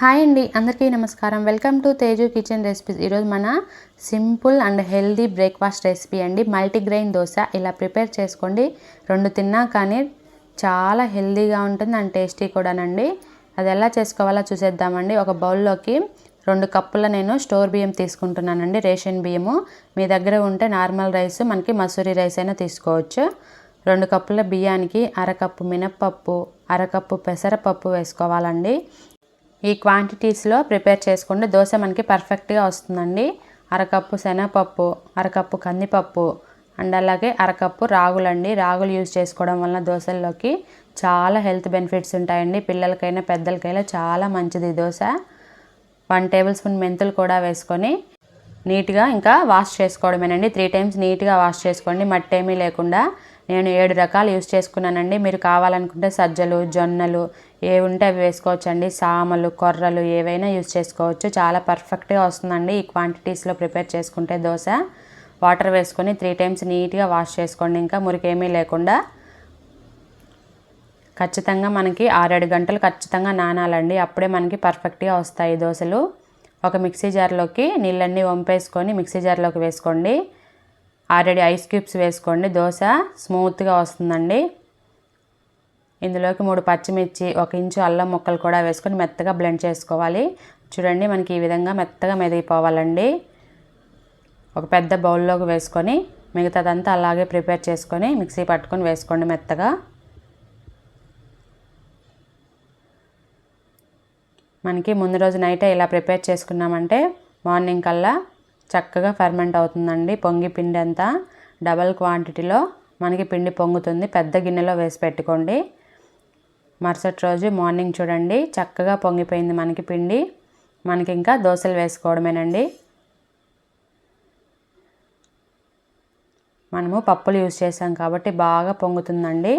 Hi అండి అందరికీ నమస్కారం. Welcome to Teju kitchen recipes. ఈరోజు మన simple and healthy breakfast recipe అండి. మల్టీగ్రెయిన్ దోశ. ఇలా ప్రిపేర్ చేసుకోండి. రెండు తిన్నా కానీ చాలా హెల్దీగా ఉంటుంది అండ్ టేస్టీ కూడానండి. అది ఎలా చేసుకోవాలో చూసేద్దామండి. ఒక బౌల్లోకి రెండు కప్పుల నేను స్టోర్ బియ్యం తీసుకుంటున్నానండి. రేషన్ బియ్యము. మీ దగ్గర ఉంటే నార్మల్ రైస్ మనకి మసూరి రైస్ అయినా తీసుకోవచ్చు. రెండు కప్పుల బియ్యానికి అరకప్పు మినప్పప్పు అరకప్పు పెసరపప్పు వేసుకోవాలండి. ఈ క్వాంటిటీస్లో ప్రిపేర్ చేసుకుంటే దోశ మనకి పర్ఫెక్ట్గా వస్తుందండి. అరకప్పు శనగపప్పు అరకప్పు కందిపప్పు అండ్ అలాగే అరకప్పు రాగులండి. రాగులు యూజ్ చేసుకోవడం వలన దోశల్లోకి చాలా హెల్త్ బెనిఫిట్స్ ఉంటాయండి. పిల్లలకైనా పెద్దలకైనా చాలా మంచిది దోశ. వన్ టేబుల్ స్పూన్ మెంతులు కూడా వేసుకొని నీట్గా ఇంకా వాష్ చేసుకోవడమేనండి. త్రీ టైమ్స్ నీట్గా వాష్ చేసుకోండి. మట్టి ఏమీ లేకుండా నేను ఏడు రకాలు యూస్ చేసుకున్నానండి. మీరు కావాలనుకుంటే సజ్జలు జొన్నలు ఏ ఉంటే అవి వేసుకోవచ్చండి. సామలు కొర్రలు ఏవైనా యూజ్ చేసుకోవచ్చు. చాలా పర్ఫెక్ట్గా వస్తుందండి. ఈ క్వాంటిటీస్లో ప్రిపేర్ చేసుకుంటే దోశ వాటర్ వేసుకొని త్రీ టైమ్స్ నీట్గా వాష్ చేసుకోండి. ఇంకా మురికేమీ లేకుండా ఖచ్చితంగా మనకి ఆరేడు గంటలు ఖచ్చితంగా నానాలండి. అప్పుడే మనకి పర్ఫెక్ట్గా వస్తాయి దోశలు. ఒక మిక్సీ జార్లోకి నీళ్ళన్నీ వంపేసుకొని మిక్సీ జార్లోకి వేసుకోండి. ఆల్రెడీ ఐస్ క్యూబ్స్ వేసుకోండి. దోశ స్మూత్గా వస్తుందండి. ఇందులోకి మూడు పచ్చిమిర్చి ఒక ఇంచు అల్లం ముక్కలు కూడా వేసుకొని మెత్తగా బ్లెండ్ చేసుకోవాలి. చూడండి మనకి ఈ విధంగా మెత్తగా మెదిగిపోవాలండి. ఒక పెద్ద బౌల్లోకి వేసుకొని మిగతాదంతా అలాగే ప్రిపేర్ చేసుకొని మిక్సీ పట్టుకొని వేసుకోండి మెత్తగా. మనకి ముందు రోజు నైటే ఇలా ప్రిపేర్ చేసుకున్నామంటే మార్నింగ్ కల్లా చక్కగా ఫెర్మెంట్ అవుతుందండి. పొంగి పిండి అంతా డబల్ క్వాంటిటీలో మనకి పిండి పొంగుతుంది. పెద్ద గిన్నెలో వేసి పెట్టుకోండి. మరుసటి రోజు మార్నింగ్ చూడండి. చక్కగా పొంగిపోయింది మనకి పిండి. మనకి ఇంకా దోశలు వేసుకోవడమేనండి. మనము పప్పులు యూజ్ చేసాం కాబట్టి బాగా పొంగుతుందండి.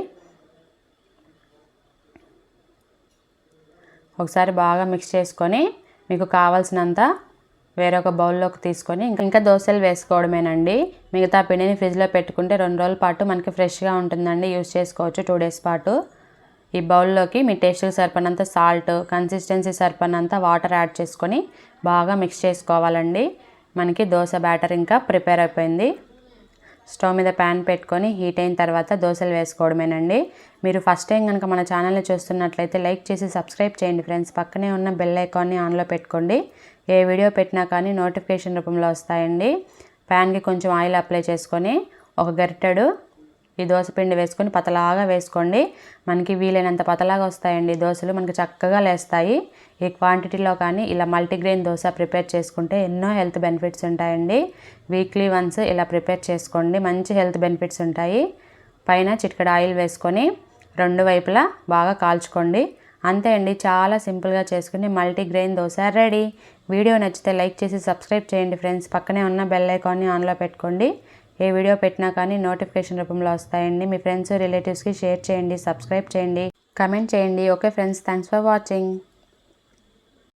ఒకసారి బాగా మిక్స్ చేసుకొని మీకు కావాల్సినంత వేరొక బౌల్లోకి తీసుకొని ఇంకా ఇంకా దోశలు వేసుకోవడమేనండి. మిగతా పిండిని ఫ్రిడ్జ్లో పెట్టుకుంటే రెండు రోజుల పాటు మనకి ఫ్రెష్గా ఉంటుందండి. యూజ్ చేసుకోవచ్చు టూ డేస్ పాటు. ఈ బౌల్లోకి మీ టేస్ట్కి సరిపడినంత సాల్ట్ కన్సిస్టెన్సీ సరిపడినంత వాటర్ యాడ్ చేసుకొని బాగా మిక్స్ చేసుకోవాలండి. మనకి దోశ బ్యాటర్ ఇంకా ప్రిపేర్ అయిపోయింది. స్టవ్ మీద ప్యాన్ పెట్టుకొని హీట్ అయిన తర్వాత దోశలు వేసుకోవడమేనండి. మీరు ఫస్ట్ టైం కనుక మన ఛానల్ని చూస్తున్నట్లయితే లైక్ చేసి సబ్స్క్రైబ్ చేయండి ఫ్రెండ్స్. పక్కనే ఉన్న బెల్ ఐకాన్ని ఆన్లో పెట్టుకోండి. ఏ వీడియో పెట్టినా కానీ నోటిఫికేషన్ రూపంలో వస్తాయండి. ప్యాన్కి కొంచెం ఆయిల్ అప్లై చేసుకొని ఒక గరిటెడు ఈ దోశపిండి వేసుకొని పతలాగా వేసుకోండి. మనకి వీలైనంత పతలాగా వస్తాయండి దోశలు. మనకి చక్కగా లేస్తాయి. ఈ క్వాంటిటీలో కానీ ఇలా మల్టీగ్రెయిన్ దోశ ప్రిపేర్ చేసుకుంటే ఎన్నో హెల్త్ బెనిఫిట్స్ ఉంటాయండి. వీక్లీ వన్స్ ఇలా ప్రిపేర్ చేసుకోండి. మంచి హెల్త్ బెనిఫిట్స్ ఉంటాయి. పైన చిటికడ ఆయిల్ వేసుకొని రెండు వైపులా బాగా కాల్చుకోండి. అంతే అండి. చాలా సింపుల్గా చేసుకుని మల్టీగ్రెయిన్ దోశ రెడీ. వీడియో నచ్చితే లైక్ చేసి సబ్స్క్రైబ్ చేయండి ఫ్రెండ్స్. పక్కనే ఉన్న బెల్ ఐకాన్ని ఆన్లో పెట్టుకోండి. ఏ వీడియో పెట్టినా కానీ నోటిఫికేషన్ రూపంలో వస్తాయండి. మీ ఫ్రెండ్స్ రిలేటివ్స్కి షేర్ చేయండి సబ్స్క్రైబ్ చేయండి కమెంట్ చేయండి. Okay friends thanks for watching.